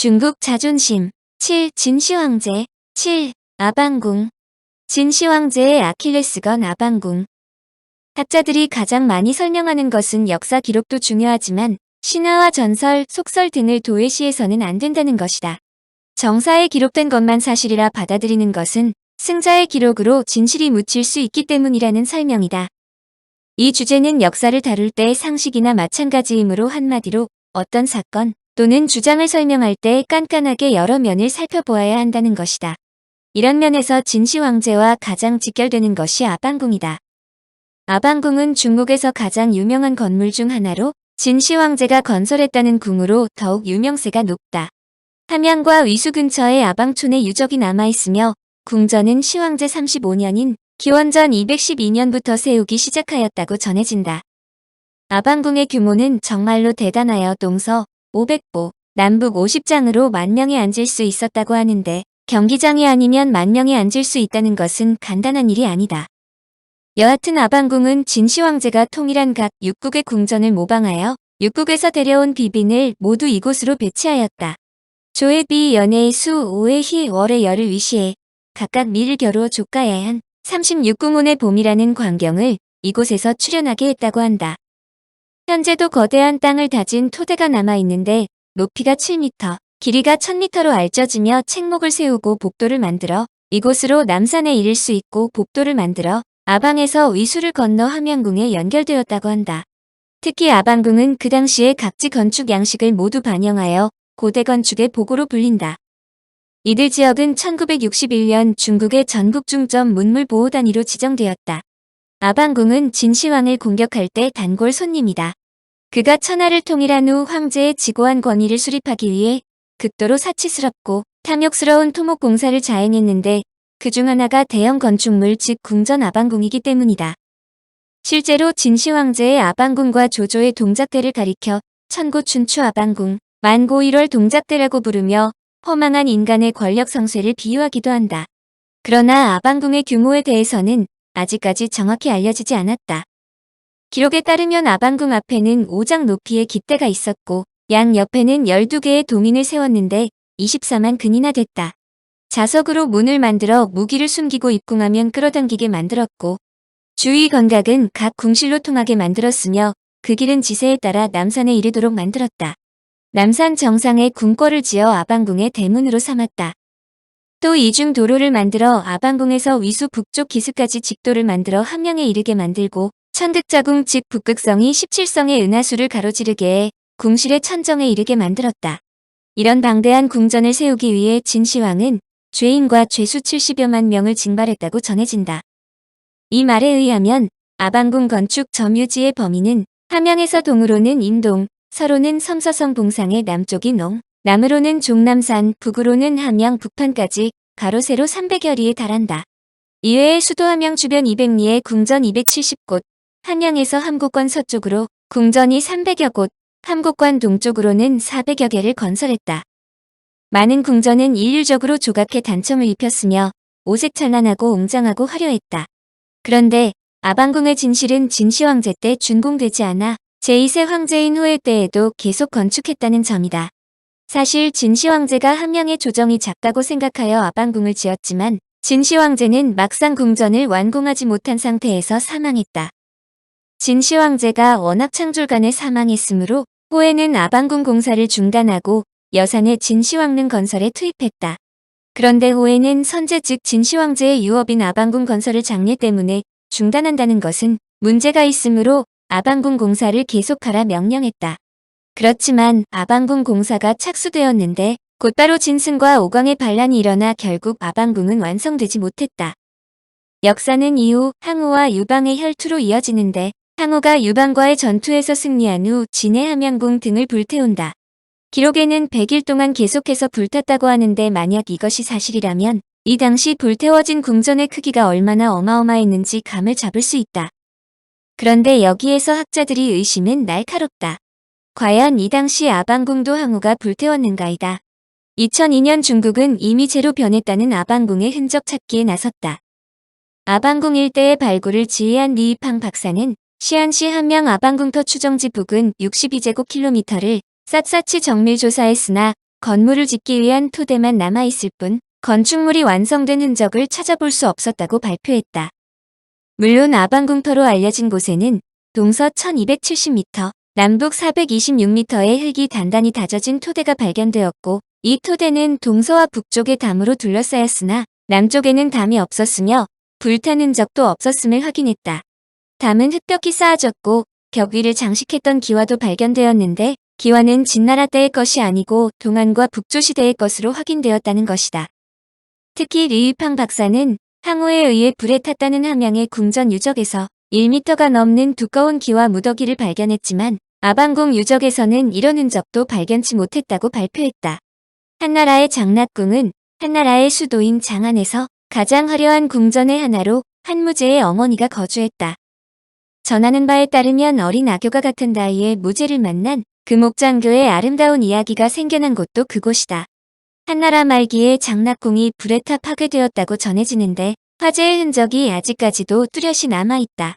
중국 자존심 7. 진시황제 7. 아방궁 진시황제의 아킬레스건 아방궁 학자들이 가장 많이 설명하는 것은 역사 기록도 중요하지만 신화와 전설, 속설 등을 도외시해서는 안 된다는 것이다. 정사에 기록된 것만 사실이라 받아들이는 것은 승자의 기록으로 진실이 묻힐 수 있기 때문이라는 설명이다. 이 주제는 역사를 다룰 때 상식이나 마찬가지이므로 한마디로 어떤 사건 또는 주장을 설명할 때 깐깐하게 여러 면을 살펴보아야 한다는 것이다. 이런 면에서 진시황제와 가장 직결되는 것이 아방궁이다. 아방궁은 중국에서 가장 유명한 건물 중 하나로 진시황제가 건설했다는 궁으로 더욱 유명세가 높다. 함양과 위수 근처에 아방촌에 유적이 남아있으며 궁전은 시황제 35년인 기원전 212년부터 세우기 시작하였다고 전해진다. 아방궁의 규모는 정말로 대단하여 동서 500보, 남북 50장으로 만 명이 앉을 수 있었다고 하는데 경기장이 아니면 만 명이 앉을 수 있다는 것은 간단한 일이 아니다. 여하튼 아방궁은 진시황제가 통일한 각 6국의 궁전을 모방하여 6국에서 데려온 비빈을 모두 이곳으로 배치하였다. 조회비 연의 수 5의 희 월의 열을 위시해 각각 밀을 겨루 조가야 한 36궁혼의 봄이라는 광경을 이곳에서 출연하게 했다고 한다. 현재도 거대한 땅을 다진 토대가 남아있는데 높이가 7m, 길이가 1000m로 알쪄지며 책목을 세우고 복도를 만들어 이곳으로 남산에 이를 수 있고 복도를 만들어 아방에서 위수를 건너 함양궁에 연결되었다고 한다. 특히 아방궁은 그 당시의 각지 건축 양식을 모두 반영하여 고대 건축의 보고로 불린다. 이들 지역은 1961년 중국의 전국 중점 문물 보호 단위로 지정되었다. 아방궁은 진시황을 공격할 때 단골 손님이다. 그가 천하를 통일한 후 황제의 지고한 권위를 수립하기 위해 극도로 사치스럽고 탐욕스러운 토목 공사를 자행했는데 그 중 하나가 대형 건축물 즉 궁전 아방궁이기 때문이다. 실제로 진시 황제의 아방궁과 조조의 동작대를 가리켜 천고 춘추 아방궁, 만고 1월 동작대라고 부르며 허망한 인간의 권력 성쇠를 비유하기도 한다. 그러나 아방궁의 규모에 대해서는 아직까지 정확히 알려지지 않았다. 기록에 따르면 아방궁 앞에는 5장 높이의 깃대가 있었고 양 옆에는 12개의 동인을 세웠는데 24만 근이나 됐다. 자석으로 문을 만들어 무기를 숨기고 입궁하면 끌어당기게 만들었고 주위 건각은 각 궁실로 통하게 만들었으며 그 길은 지세에 따라 남산에 이르도록 만들었다. 남산 정상에 궁궐을 지어 아방궁의 대문으로 삼았다. 또 이중 도로를 만들어 아방궁에서 위수 북쪽 기슭까지 직도를 만들어 함양에 이르게 만들고 천득자궁 즉 북극성이 17성의 은하수를 가로지르게 해 궁실의 천정에 이르게 만들었다. 이런 방대한 궁전을 세우기 위해 진시황은 죄인과 죄수 70여만 명을 징발했다고 전해진다. 이 말에 의하면 아방궁 건축 점유지의 범위는 함양에서 동으로는 인동, 서로는 섬서성 봉상의 남쪽이 농, 남으로는 종남산, 북으로는 함양 북판까지 가로 세로 300여 리에 달한다. 이외에 수도 함양 주변 200리에 궁전 270곳, 함양에서 함곡관 서쪽으로 궁전이 300여 곳, 함곡관 동쪽으로는 400여 개를 건설했다. 많은 궁전은 일률적으로 조각해 단청을 입혔으며 오색찬란하고 웅장하고 화려했다. 그런데 아방궁의 진실은 진시황제 때 준공되지 않아 제2세 황제인 후의 때에도 계속 건축했다는 점이다. 사실 진시황제가 함양의 조정이 작다고 생각하여 아방궁을 지었지만 진시황제는 막상 궁전을 완공하지 못한 상태에서 사망했다. 진시황제가 워낙 창졸간에 사망했으므로 후에는 아방궁 공사를 중단하고 여산의 진시황릉 건설에 투입했다. 그런데 후에는 선제 즉 진시황제의 유업인 아방궁 건설을 장례 때문에 중단한다는 것은 문제가 있으므로 아방궁 공사를 계속하라 명령했다. 그렇지만 아방궁 공사가 착수되었는데 곧바로 진승과 오광의 반란이 일어나 결국 아방궁은 완성되지 못했다. 역사는 이후 항우와 유방의 혈투로 이어지는데 항우가 유방과의 전투에서 승리한 후 진해 함양궁 등을 불태운다. 기록에는 100일 동안 계속해서 불탔다고 하는데 만약 이것이 사실이라면 이 당시 불태워진 궁전의 크기가 얼마나 어마어마했는지 감을 잡을 수 있다. 그런데 여기에서 학자들이 의심은 날카롭다. 과연 이 당시 아방궁도 항우가 불태웠는가이다. 2002년 중국은 이미 제로 변했다는 아방궁의 흔적 찾기에 나섰다. 아방궁 일대의 발굴을 지휘한 리이팡 박사는 시안시 한명 아방궁터 추정지 부근 62제곱킬로미터를 샅샅이 정밀 조사했으나 건물을 짓기 위한 토대만 남아있을 뿐 건축물이 완성된 흔적을 찾아볼 수 없었다고 발표했다. 물론 아방궁터로 알려진 곳에는 동서 1270m, 남북 426m의 흙이 단단히 다져진 토대가 발견되었고 이 토대는 동서와 북쪽의 담으로 둘러싸였으나 남쪽에는 담이 없었으며 불탄 흔적도 없었음을 확인했다. 담은 흙벽이 쌓아졌고 벽 위를 장식했던 기와도 발견되었는데 기와는 진나라 때의 것이 아니고 동안과 북조 시대의 것으로 확인되었다는 것이다. 특히 리유팡 박사는 항우에 의해 불에 탔다는 함양의 궁전 유적에서 1m가 넘는 두꺼운 기와 무더기를 발견했지만 아방궁 유적에서는 이런 흔적도 발견치 못했다고 발표했다. 한나라의 장락궁은 한나라의 수도인 장안에서 가장 화려한 궁전의 하나로 한무제의 어머니가 거주했다. 전하는 바에 따르면 어린 아교가 같은 나이에 무제를 만난 금옥장교의 아름다운 이야기가 생겨난 곳도 그곳이다. 한나라 말기에 장락궁이 불에 타 파괴되었다고 전해지는데 화재의 흔적이 아직까지도 뚜렷이 남아있다.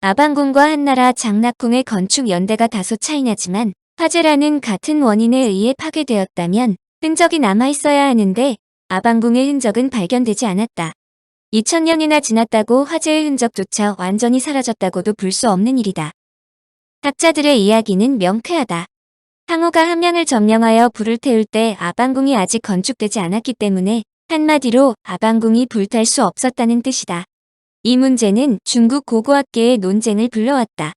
아방궁과 한나라 장락궁의 건축 연대가 다소 차이나지만 화재라는 같은 원인에 의해 파괴되었다면 흔적이 남아있어야 하는데 아방궁의 흔적은 발견되지 않았다. 2000년이나 지났다고 화재의 흔적조차 완전히 사라졌다고도 볼 수 없는 일이다. 학자들의 이야기는 명쾌하다. 항우가 함양을 점령하여 불을 태울 때 아방궁이 아직 건축되지 않았기 때문에 한마디로 아방궁이 불탈 수 없었다는 뜻이다. 이 문제는 중국 고고학계의 논쟁을 불러왔다.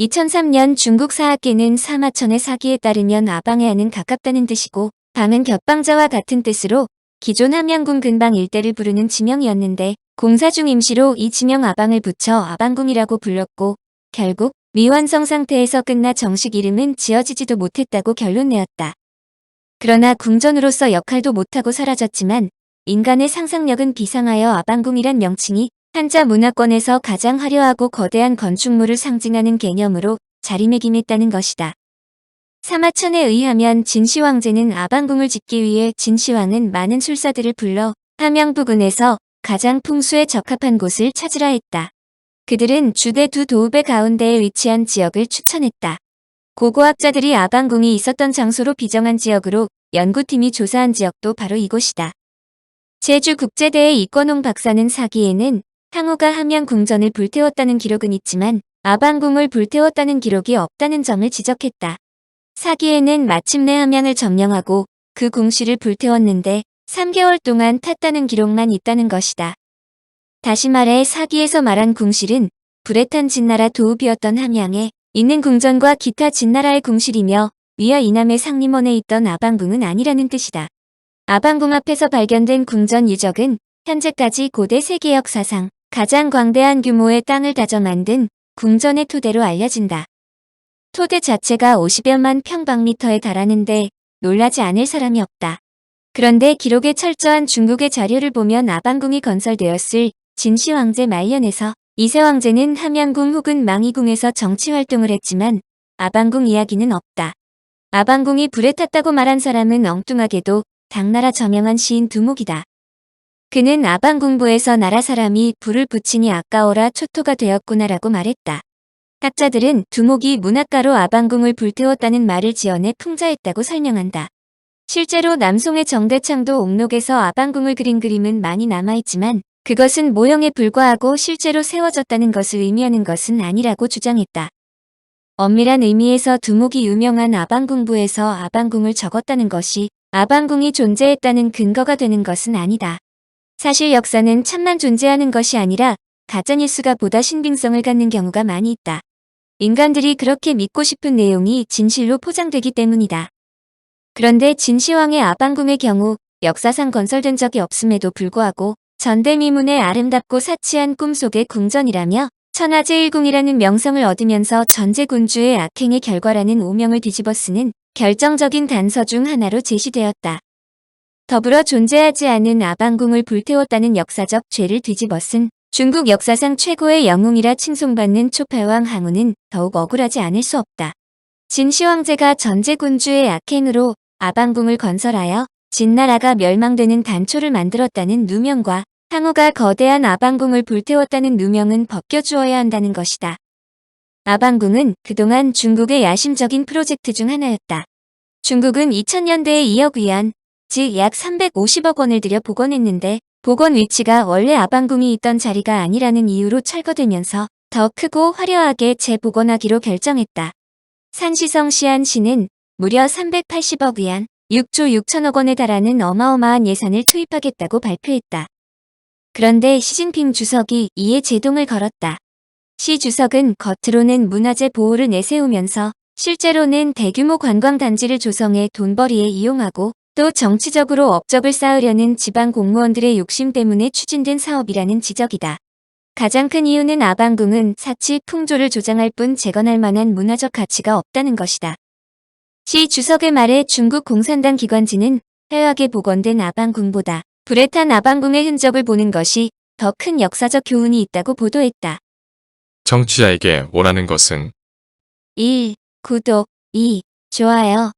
2003년 중국 사학계는 사마천의 사기에 따르면 아방해안은 가깝다는 뜻이고 방은 겹방자와 같은 뜻으로 기존 함양궁 근방 일대를 부르는 지명이었는데 공사 중 임시로 이 지명 아방을 붙여 아방궁이라고 불렀고 결국 미완성 상태에서 끝나 정식 이름은 지어지지도 못했다고 결론 내었다. 그러나 궁전으로서 역할도 못하고 사라졌지만 인간의 상상력은 비상하여 아방궁이란 명칭이 한자 문화권에서 가장 화려하고 거대한 건축물을 상징하는 개념으로 자리매김했다는 것이다. 사마천에 의하면 진시황제는 아방궁을 짓기 위해 진시황은 많은 술사들을 불러 함양 부근에서 가장 풍수에 적합한 곳을 찾으라 했다. 그들은 주대 두 도읍의 가운데에 위치한 지역을 추천했다. 고고학자들이 아방궁이 있었던 장소로 비정한 지역으로 연구팀이 조사한 지역도 바로 이곳이다. 제주국제대의 이권홍 박사는 사기에는 항우가 함양 궁전을 불태웠다는 기록은 있지만 아방궁을 불태웠다는 기록이 없다는 점을 지적했다. 사기에는 마침내 함양을 점령하고 그 궁실을 불태웠는데 3개월 동안 탔다는 기록만 있다는 것이다. 다시 말해 사기에서 말한 궁실은 불에 탄 진나라 도읍이었던 함양에 있는 궁전과 기타 진나라의 궁실이며 위와 이남의 상림원에 있던 아방궁은 아니라는 뜻이다. 아방궁 앞에서 발견된 궁전 유적은 현재까지 고대 세계 역사상 가장 광대한 규모의 땅을 다져 만든 궁전의 토대로 알려진다. 토대 자체가 50여만 평방미터에 달하는데 놀라지 않을 사람이 없다. 그런데 기록에 철저한 중국의 자료를 보면 아방궁이 건설되었을 진시황제 말년에서 이세황제는 함양궁 혹은 망이궁에서 정치활동을 했지만 아방궁 이야기는 없다. 아방궁이 불에 탔다고 말한 사람은 엉뚱하게도 당나라 저명한 시인 두목이다. 그는 아방궁부에서 나라 사람이 불을 붙이니 아까워라 초토가 되었구나라고 말했다. 학자들은 두목이 문학가로 아방궁을 불태웠다는 말을 지어내 풍자했다고 설명한다. 실제로 남송의 정대창도 옥록에서 아방궁을 그린 그림은 많이 남아있지만 그것은 모형에 불과하고 실제로 세워졌다는 것을 의미하는 것은 아니라고 주장했다. 엄밀한 의미에서 두목이 유명한 아방궁부에서 아방궁을 적었다는 것이 아방궁이 존재했다는 근거가 되는 것은 아니다. 사실 역사는 참만 존재하는 것이 아니라 가짜뉴스가 보다 신빙성을 갖는 경우가 많이 있다. 인간들이 그렇게 믿고 싶은 내용이 진실로 포장되기 때문이다. 그런데 진시황의 아방궁의 경우 역사상 건설된 적이 없음에도 불구하고 전대미문의 아름답고 사치한 꿈속의 궁전이라며 천하제일궁이라는 명성을 얻으면서 전제군주의 악행의 결과라는 오명을 뒤집어 쓰는 결정적인 단서 중 하나로 제시되었다. 더불어 존재하지 않은 아방궁을 불태웠다는 역사적 죄를 뒤집어 쓴 중국 역사상 최고의 영웅이라 칭송받는 초팔왕 항우는 더욱 억울하지 않을 수 없다. 진시황제가 전제군주의 악행으로 아방궁을 건설하여 진나라가 멸망되는 단초를 만들었다는 누명과 항우가 거대한 아방궁을 불태웠다는 누명은 벗겨주어야 한다는 것이다. 아방궁은 그동안 중국의 야심적인 프로젝트 중 하나였다. 중국은 2000년대에 2억 위안, 즉 약 350억 원을 들여 복원했는데 복원 위치가 원래 아방궁이 있던 자리가 아니라는 이유로 철거되면서 더 크고 화려하게 재복원하기로 결정했다. 산시성 시안시는 무려 380억 위안, 6조 6천억 원에 달하는 어마어마한 예산을 투입하겠다고 발표했다. 그런데 시진핑 주석이 이에 제동을 걸었다. 시 주석은 겉으로는 문화재 보호를 내세우면서 실제로는 대규모 관광단지를 조성해 돈벌이에 이용하고 또 정치적으로 업적을 쌓으려는 지방 공무원들의 욕심 때문에 추진된 사업이라는 지적이다. 가장 큰 이유는 아방궁은 사치 풍조를 조장할 뿐 재건할 만한 문화적 가치가 없다는 것이다. 시 주석의 말에 중국 공산당 기관지는 해악에 복원된 아방궁보다 불에 탄 아방궁의 흔적을 보는 것이 더 큰 역사적 교훈이 있다고 보도했다. 정치자에게 원하는 것은 1. 구독 2. 좋아요